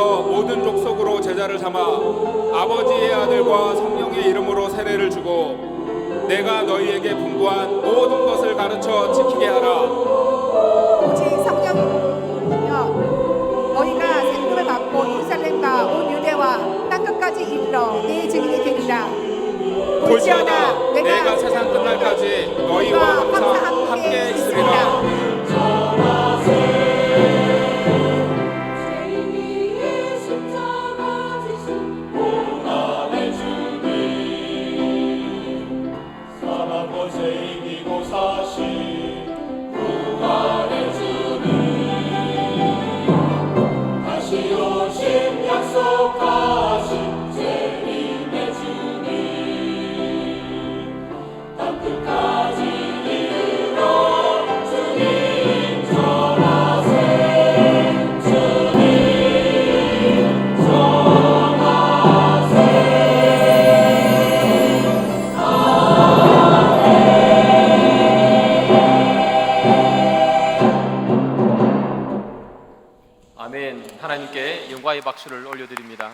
가서 모든 족속으로 제자를 삼아 아버지의 아들과 성령의 이름으로 세례를 주고 내가 너희에게 분부한 모든 것을 가르쳐 지키게 하라. 오직 성령이여 너희가 생명을 받고 예루살렘과 온 유대와 땅 끝까지 이르러 내 증인이 되리라 볼지어다 내가 세상 끝날까지 너희와 항상 함께 있으리라. 아멘. 하나님께 영광의 박수를 올려드립니다.